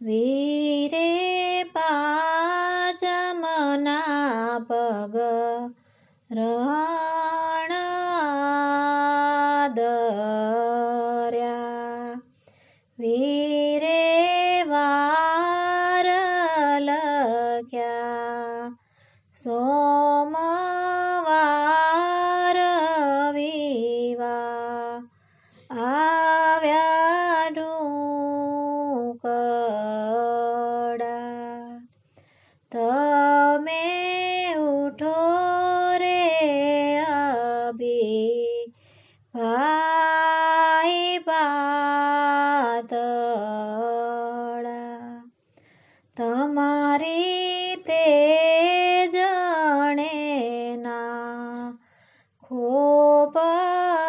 વીરે પાજમના પગ રણદર્યા. વીરે વાર લખ્યા સોમવાર અભી ભાઈ પાતળા તમારી તે જણે ના ખોપલાણ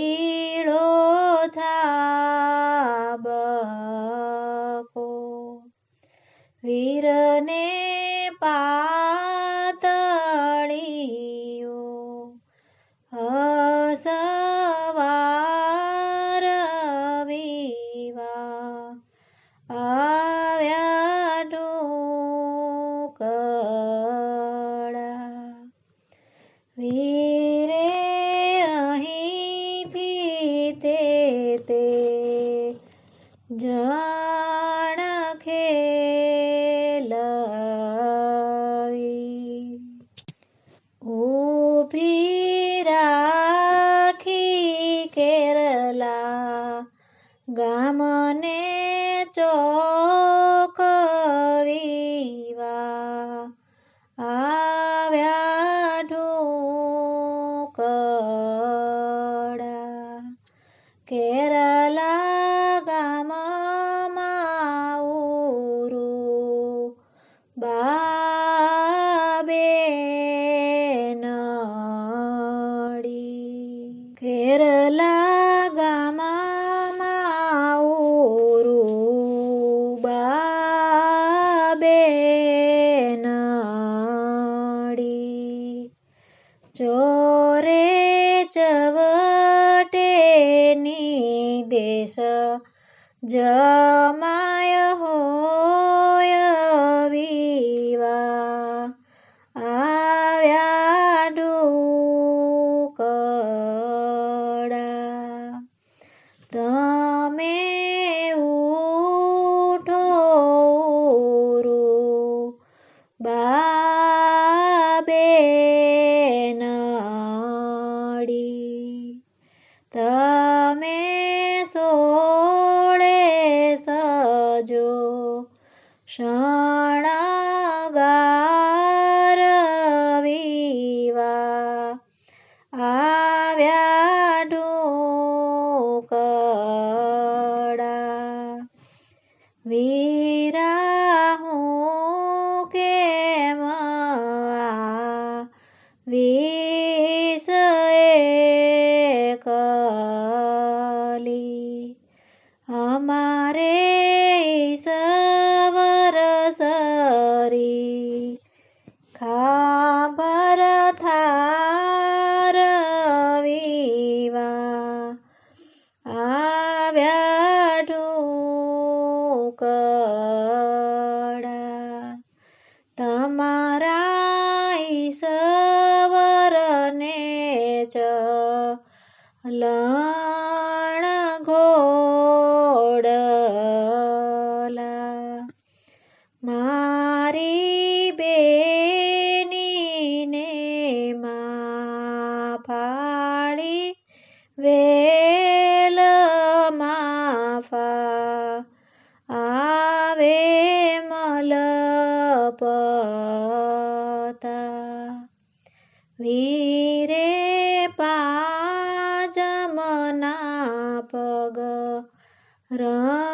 પીળો છાબકો કેરલા ગામને ચોકવીવા આવ્યા ઢોકડા કેરલા ગામમાં ઉરું બાબે નડી કેરલા ચોરે ચવટે નિદેશ જમાય હોય વિવા તમે સોળે સજો શણગાર વિવા આવ્યા ઢોકડા વીરા લણ ઘોડલા. મારી બેનીને મા પાડી વેલ માફા. આવે મલપતા વીરે रा